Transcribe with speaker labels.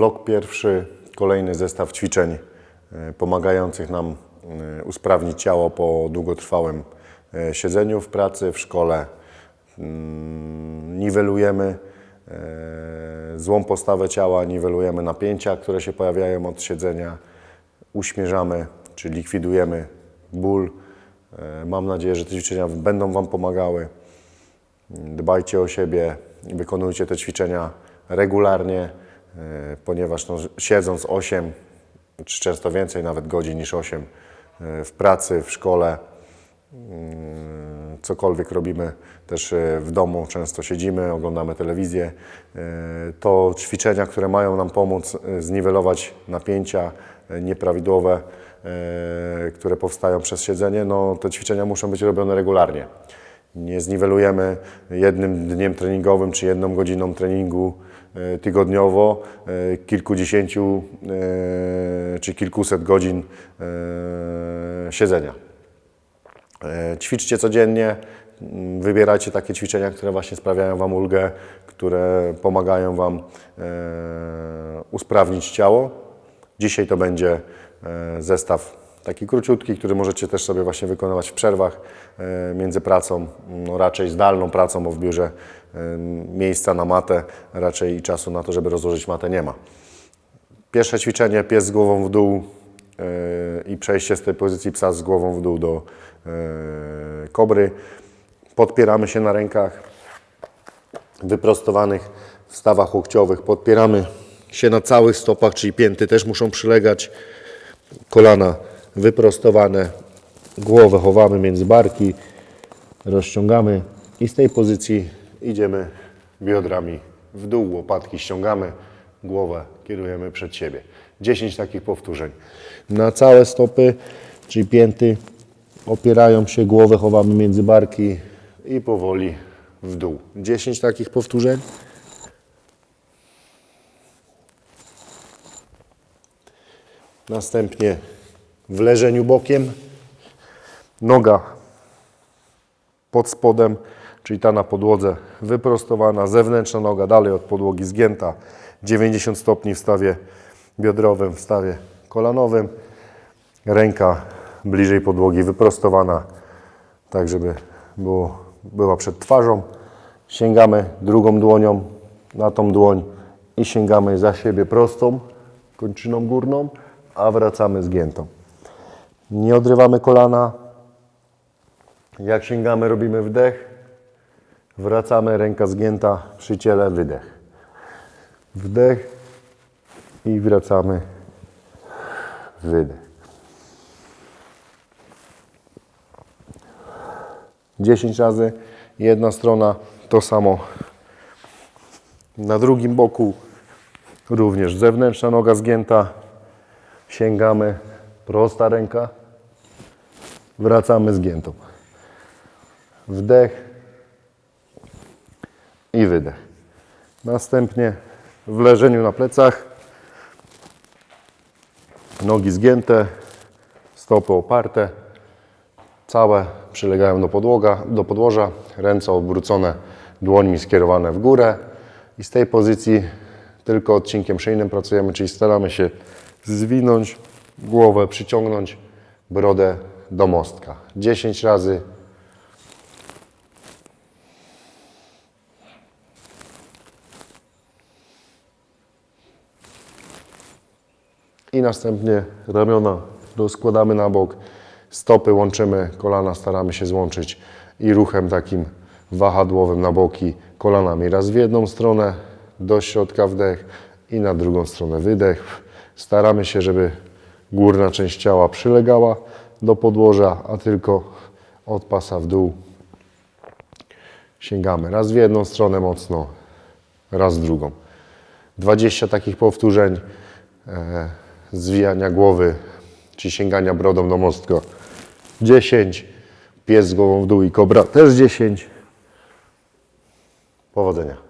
Speaker 1: Blok pierwszy, kolejny zestaw ćwiczeń e, pomagających nam e, usprawnić ciało po długotrwałym e, siedzeniu w pracy, w szkole. Mm, Niwelujemy złą postawę ciała, niwelujemy napięcia, które się pojawiają od siedzenia, uśmierzamy czy likwidujemy ból. Mam nadzieję, że te ćwiczenia będą Wam pomagały. Dbajcie o siebie wykonujcie te ćwiczenia regularnie, ponieważ no, siedząc 8, czy często więcej nawet godzin niż 8 e, w pracy, w szkole, mm, cokolwiek robimy też e, w domu, często siedzimy, oglądamy telewizję, e, to ćwiczenia, które mają nam pomóc e, zniwelować napięcia e, nieprawidłowe, e, które powstają przez siedzenie, no te ćwiczenia muszą być robione regularnie. Nie zniwelujemy jednym dniem treningowym czy jedną godziną treningu e, tygodniowo e, kilkudziesięciu e, czy kilkuset godzin e, siedzenia. E, Ćwiczcie codziennie, m, wybierajcie takie ćwiczenia, które właśnie sprawiają Wam ulgę, które pomagają Wam e, usprawnić ciało. Dzisiaj to będzie e, zestaw taki króciutki, który możecie też sobie właśnie wykonywać w przerwach e, między pracą, no raczej zdalną pracą, bo w biurze e, miejsca na matę raczej i czasu na to, żeby rozłożyć matę nie ma. Pierwsze ćwiczenie, pies z głową w dół yy, i przejście z tej pozycji psa z głową w dół do kobry. Podpieramy się na rękach wyprostowanych w stawach łokciowych. Podpieramy się na całych stopach, czyli pięty też muszą przylegać. Kolana wyprostowane, głowę chowamy między barki, rozciągamy i z tej pozycji idziemy biodrami w dół, łopatki ściągamy, głowę kierujemy przed siebie. 10 takich powtórzeń. Na całe stopy, czyli pięty, opierają się, głowę chowamy między barki i powoli w dół. 10 takich powtórzeń. Następnie w leżeniu bokiem, noga pod spodem, czyli ta na podłodze wyprostowana, zewnętrzna noga dalej od podłogi zgięta, 90 stopni w stawie biodrowym, w stawie kolanowym, ręka bliżej podłogi wyprostowana, tak żeby było, była przed twarzą. Sięgamy drugą dłonią na tą dłoń i sięgamy za siebie prostą, kończyną górną, a wracamy zgiętą. Nie odrywamy kolana, jak sięgamy, robimy wdech, wracamy, ręka zgięta przy ciele, wydech. Wdech i wracamy, wydech. 10 razy, jedna strona, to samo. Na drugim boku również zewnętrzna noga zgięta, sięgamy, prosta ręka, wracamy zgiętą. Wdech i wydech. Następnie w leżeniu na plecach, nogi zgięte, stopy oparte, całe przylegają do, podłoga, do podłoża, ręce odwrócone, dłońmi skierowane w górę i z tej pozycji tylko odcinkiem szyjnym pracujemy, czyli staramy się zwinąć głowę, przyciągnąć brodę do mostka. 10 razy. I następnie ramiona. Rozkładamy na bok, stopy łączymy, kolana staramy się złączyć i ruchem takim wahadłowym na boki kolanami. Raz w jedną stronę do środka wdech i na drugą stronę wydech. Staramy się, żeby górna część ciała przylegała do podłoża, a tylko od pasa w dół sięgamy raz w jedną stronę mocno, raz w drugą. 20 takich powtórzeń e, zwijania głowy, czy sięgania brodą do mostka. 10. Pies z głową w dół i kobra też 10. Powodzenia.